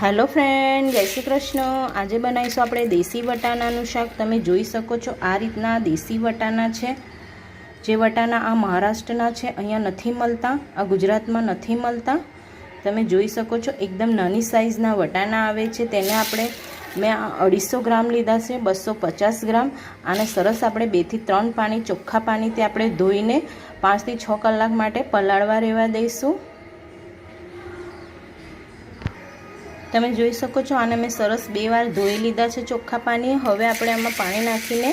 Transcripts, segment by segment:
Hello friend જય શ્રી કૃષ્ણ. આજે બનાવીશું આપણે દેશી વટાણાનું શાક. તમે જોઈ શકો છો, આ રીતના દેશી વટાણા છે. જે વટાણા આ મહારાષ્ટ્રના છે, અહીંયા નથી મળતા, આ ગુજરાતમાં નથી મળતા. તમે જોઈ શકો છો, એકદમ નાની સાઇઝના વટાણા આવે છે. તેને આપણે મેં અઢીસો ગ્રામ લીધા છે, બસો પચાસ ગ્રામ. આને સરસ આપણે બેથી ત્રણ પાણી ચોખ્ખા પાણીથી આપણે ધોઈને પાંચથી છ કલાક માટે પલાળવા રહેવા દઈશું. તમે જોઈ શકો છો, આને મેં સરસ બે વાર ધોઈ લીધા છે ચોખ્ખા પાણી હવે આપણે આમાં પાણી નાખીને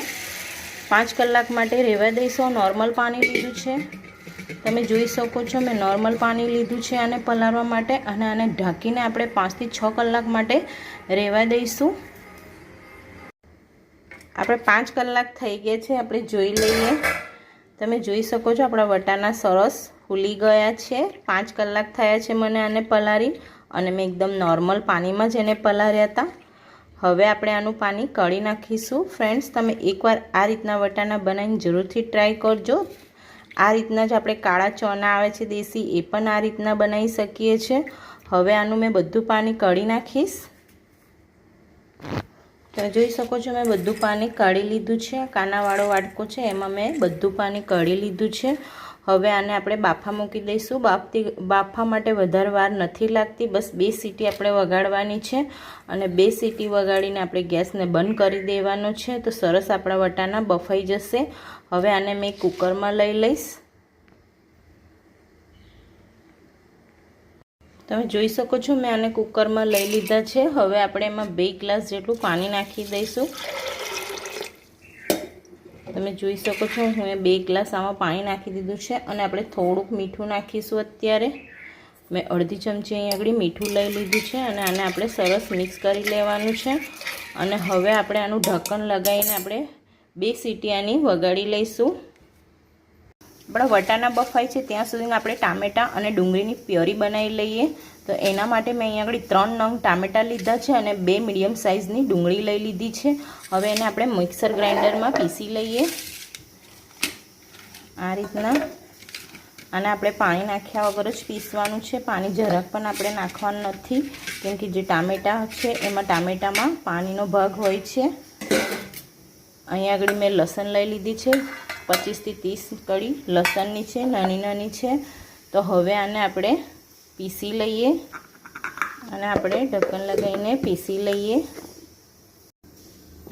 પાંચ કલાક માટે રહેવા દઈશું. નોર્મલ પાણી લીધું છે. તમે જોઈ શકો છો, મેં નોર્મલ પાણી લીધું છે આને પલાળવા માટે અને આને ઢાંકીને આપણે પાંચથી છ કલાક માટે રહેવા દઈશું. આપણે પાંચ કલાક થઈ ગયા છે, આપણે જોઈ લઈએ. તમે જોઈ શકો છો, આપણા વટાણા સરસ ફૂલી ગયા છે. પાંચ કલાક થયા છે મને આને પલાળી. અને મેં એકદમ નોર્મલ પાણીમાં જ એને પલાર્યા હતા. હવે આપણે આનું પાણી કળી નાખીશું. ફ્રેન્ડ્સ તમે એકવાર આ રીતના વટાણા બનાવીને જરૂરથી ટ્રાય કરજો. આ રીતના જ આપણે કાળા ચણા આવે છે, દેશી, એ પણ આ રીતના બનાવી શકીએ છીએ. હવે આનું મેં બધું પાણી કળી નાખીશ. તમે જોઈ શકો છો, મેં બધું પાણી કાઢી લીધું છે. કાનાવાળો વાટકો છે, એમાં મેં બધું પાણી કાઢી લીધું છે. હવે આને આપણે બાફા મૂકી દઈશું. બાફતી, બાફા માટે વધારે વાર નથી લાગતી. બસ બે સીટી આપણે વગાડવાની છે અને બે સીટી વગાડીને આપણે ગેસને બંધ કરી દેવાનો છે. તો સરસ આપણા વટાણા બફાઈ જશે. હવે આને મેં કુકરમાં લઈ લઈશ. તમે જોઈ શકો છો, મેં આને કુકરમાં લઈ લીધા છે. હવે આપણે એમાં બે ગ્લાસ જેટલું પાણી નાખી દઈશું. તમે જોઈ શકો છો, હું એ બે ગ્લાસ આમાં પાણી નાખી દીધું છે અને આપણે થોડુંક મીઠું નાખીશું અત્યારે. મેં અડધી ચમચી અહીં આગળ મીઠું લઈ લીધું છે અને આને આપણે સરસ મિક્સ કરી લેવાનું છે. અને હવે આપણે આનું ઢક્કન લગાવીને આપણે બે સીટી આની વગાડી લઈશું. આપણા વટાણા બફાય છે, ત્યાં સુધી આપણે ટામેટાં અને ડુંગળીની પ્યોરી બનાવી લઈએ. તો એના માટે મેં અહીંયા આગળ ત્રણ નંગ ટામેટાં લીધા છે અને બે મીડિયમ સાઇઝની ડુંગળી લઈ લીધી છે. હવે એને આપણે મિક્સર ગ્રાઇન્ડરમાં પીસી લઈએ. આ રીતના. અને આપણે પાણી નાખ્યા વગર જ પીસવાનું છે. પાણી જરાક પણ આપણે નાખવાનું નથી, કેમ કે જે ટામેટાં છે, એમાં ટામેટામાં પાણીનો ભાગ હોય છે. અહીંયા આગળ મેં લસણ લઈ લીધી છે. પચીસથી ત્રીસ કડી લસણની છે, નાની નાની છે. તો હવે આને આપણે પીસી લઈએ. અને આપણે ઢક્કન લગાવીને પીસી લઈએ.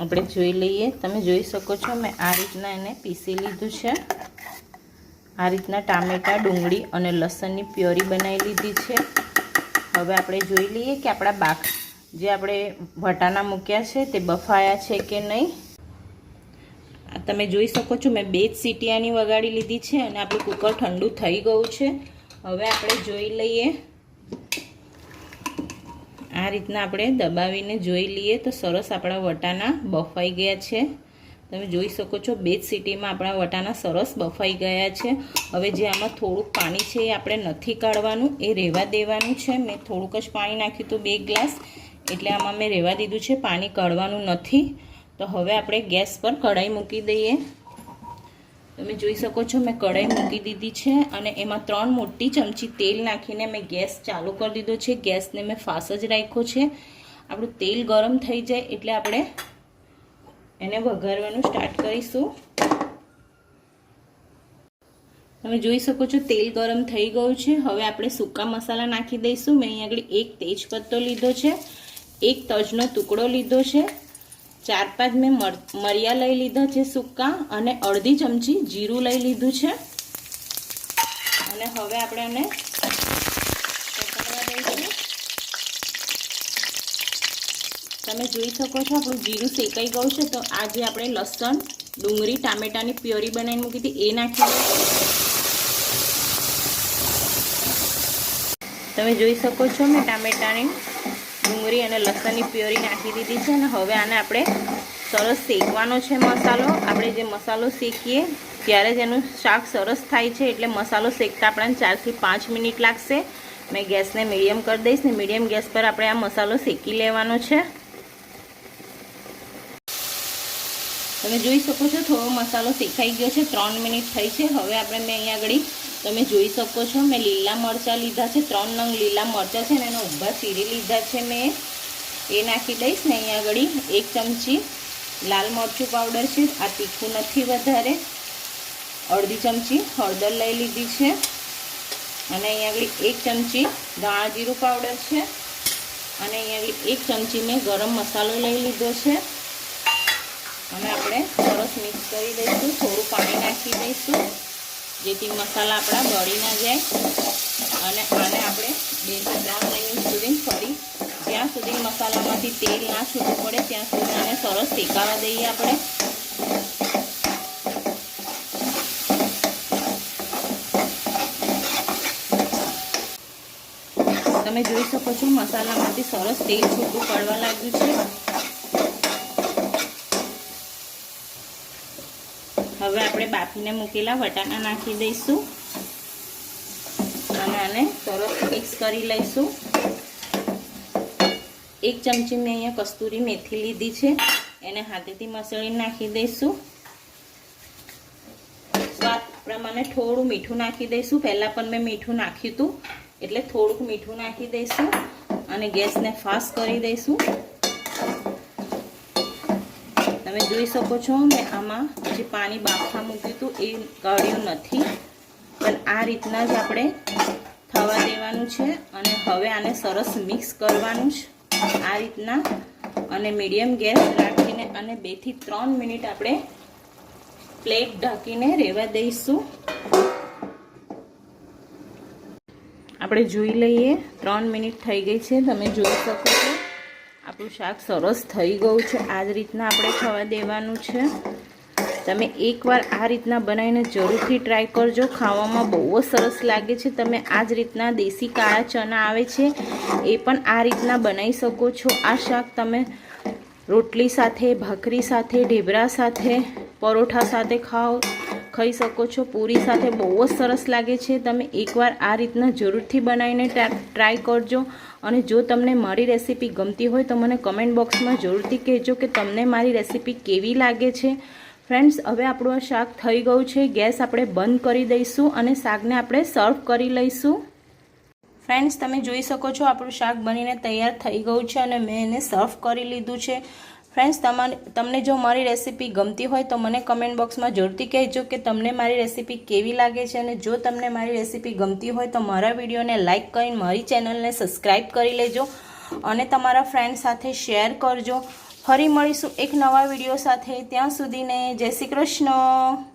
આપણે જોઈ લઈએ. તમે જોઈ શકો છો મેં આ રીતના એને પીસી લીધું છે. આ રીતના ટામેટાં, ડુંગળી અને લસણની પ્યોરી બનાવી લીધી છે. હવે આપણે જોઈ લઈએ કે આપણા બાક જે આપણે વટાણા મૂક્યા છે તે બફાયા છે કે નહીં. તમે જોઈ શકો છો, મેં બે જ સીટિયાની વગાડી લીધી છે અને આપણું કુકર ઠંડુ થઈ ગયું છે. હવે આપણે જોઈ લઈએ. આ રીતના આપણે દબાવીને જોઈ લઈએ તો સરસ આપણા વટાણા બફાઈ ગયા છે. તમે જોઈ શકો છો, બે જ સીટીમાં આપણા વટાણા સરસ બફાઈ ગયા છે. હવે જે આમાં થોડુંક પાણી છે એ આપણે નથી કાઢવાનું, એ રહેવા દેવાનું છે. મેં થોડુંક જ પાણી નાખ્યું હતું બે ગ્લાસ, એટલે આમાં મેં રહેવા દીધું છે, પાણી કાઢવાનું નથી. તો હવે આપણે ગેસ પર કઢાઈ મૂકી દઈએ. તમે જોઈ શકો છો, મેં કઢાઈ મૂકી દીધી છે અને એમાં ત્રણ મોટી ચમચી તેલ નાખીને મેં ગેસ ચાલુ કરી દીધો છે. ગેસને મેં ફાસ જ રાખ્યો છે. આપણું તેલ ગરમ થઈ જાય એટલે આપણે એને વઘારવાનું સ્ટાર્ટ કરીશું. તમે જોઈ શકો છો, તેલ ગરમ થઈ ગયું છે. હવે આપણે સૂકા મસાલા નાખી દઈશું. મેં અહીં આગળ એક તેજપત્તો લીધો છે. એક તજનો ટુકડો લીધો છે. ચાર પાંચ મેં મરિયા લઈ લીધા છે સૂકા અને અડધી ચમચી જીરું લઈ લીધું છે. અને હવે આપણે એને તમે જોઈ શકો છો આપણું જીરું શેકાઈ ગયું છે. તો આજે આપણે લસણ, ડુંગળી, ટામેટાની પ્યોરી બનાવીને મૂકી હતી. એ નાખી તમે જોઈ શકો છો મેં ટામેટાની ડુંગળી અને લસણની પ્યોરી નાખી દીધી છે અને હવે આને આપણે સરસ શેકવાનો છે મસાલો. આપણે જે મસાલો શેકીએ ત્યારે જ એનું શાક સરસ થાય છે એટલે મસાલો શેકતા આપણને ચારથી પાંચ મિનિટ લાગશે. મેં ગેસને મીડિયમ કરી દઈશ ને મીડિયમ ગેસ પર આપણે આ મસાલો શેકી લેવાનો છે. તમે જોઈ શકો છો થોડો મસાલો શેકાઈ ગયો છે, ત્રણ મિનિટ થઈ છે. હવે આપણે મેં અહીંયા આગળ તમે જોઈ શકો છો, મેં લીલા મરચાં લીધા છે, ત્રણ નંગ લીલા મરચાં છે ને એના ઊભા ચીરી લીધા છે મેં. એ નાખી દઈશ ને અહીંયા આગળ એક ચમચી લાલ મરચું પાવડર છે, આ તીખું નથી વધારે. અડધી ચમચી હળદર લઈ લીધી છે. અને અહીંયા આગળ એક ચમચી ધાણા જીરું પાવડર છે. અને અહીંયા આગળ એક ચમચી મેં ગરમ મસાલો લઈ લીધો છે. અને આપણે સરસ મિક્સ કરી દઈશું, થોડું પાણી નાખી દઈશું. જેથી મસાલા આપણા બળી ના જાય. અને આને આપણે બે ત્રણ મિનિટ સુધી ફરી જ્યાં સુધી મસાલામાંથી તેલ ના છૂટું પડે ત્યાં સુધી આને સરસ શેકાવા દઈએ આપણે. તમે જોઈ શકો છો મસાલામાંથી સરસ તેલ છૂટું પડવા લાગ્યું છે. હવે આપણે બાફીને મૂકેલા વટાણા નાખી દઈશું. અને આને સરસ મિક્સ કરી લઈશું. એક ચમચી મેં અહીંયા કસ્તુરી મેથી લીધી છે. એને હાથેથી મસળી નાખી દઈશું. સ્વાદ પ્રમાણે થોડું મીઠું નાખી દઈશું. પહેલાં પણ મેં મીઠું નાખ્યું હતું. એટલે થોડુંક મીઠું નાખી દઈશું અને ગેસને ફાસ્ટ કરી દઈશું. તમે જોઈ શકો છો મેં આમાં જે પાણી બાફા મૂક્યું હતું એ કાઢ્યું નથી. પણ આ રીતના જ આપણે થવા દેવાનું છે અને હવે આને સરસ મિક્સ કરવાનું છે. આ રીતના અને મીડિયમ ગેસ રાખીને અને બેથી ત્રણ મિનિટ આપણે પ્લેટ ઢાંકીને રહેવા દઈશું. આપણે જોઈ લઈએ ત્રણ મિનિટ થઈ ગઈ છે. તમે જોઈ શકો છો. આપણું શાક સરસ થઈ ગયું છે. આ જ રીતના આપણે ખાવા દેવાનું છે. તમે એકવાર આ રીતના બનાવીને જરૂરથી ટ્રાય કરજો. ખાવામાં બહુ જ સરસ લાગે છે. તમે આ જ રીતના દેશી કાળા ચણા આવે છે, એ પણ આ રીતના બનાવી શકો છો. આ શાક તમે રોટલી સાથે, ભાખરી સાથે, ઢેબરા સાથે, પરોઠા સાથે ખાઓ. ખાઈ શકો છો. પૂરી સાથે બહુ જ સરસ લાગે છે. તમે એકવાર આ રીતના જરૂરથી બનાવીને ટ્રાય કરજો. અને જો તમને મારી રેસીપી ગમતી હોય તો મને કમેન્ટ બોક્સમાં જરૂરથી કહેજો કે તમને મારી રેસીપી કેવી લાગે છે. ફ્રેન્ડ્સ, હવે આપણું આ શાક થઈ ગયું છે. ગેસ આપણે બંધ કરી દઈશું અને શાકને આપણે સર્વ કરી લઈશું. ફ્રેન્ડ્સ, તમે જોઈ શકો છો આપણું શાક બનીને તૈયાર થઈ ગયું છે અને મેં એને સર્વ કરી લીધું છે. ફ્રેન્ડ્સ તમારે તમને જો મારી રેસીપી ગમતી હોય તો મને કમેન્ટ બોક્સમાં જરૂરથી કહેજો કે તમને મારી રેસીપી કેવી લાગે છે અને જો તમને મારી રેસીપી ગમતી હોય તો મારા વિડીયોને લાઇક કરીને મારી ચેનલને સબસ્ક્રાઈબ કરી લેજો અને તમારા ફ્રેન્ડ સાથે શેર કરજો. ફરી મળીશું એક નવા વીડિયો સાથે. ત્યાં સુધીને જય શ્રી કૃષ્ણ.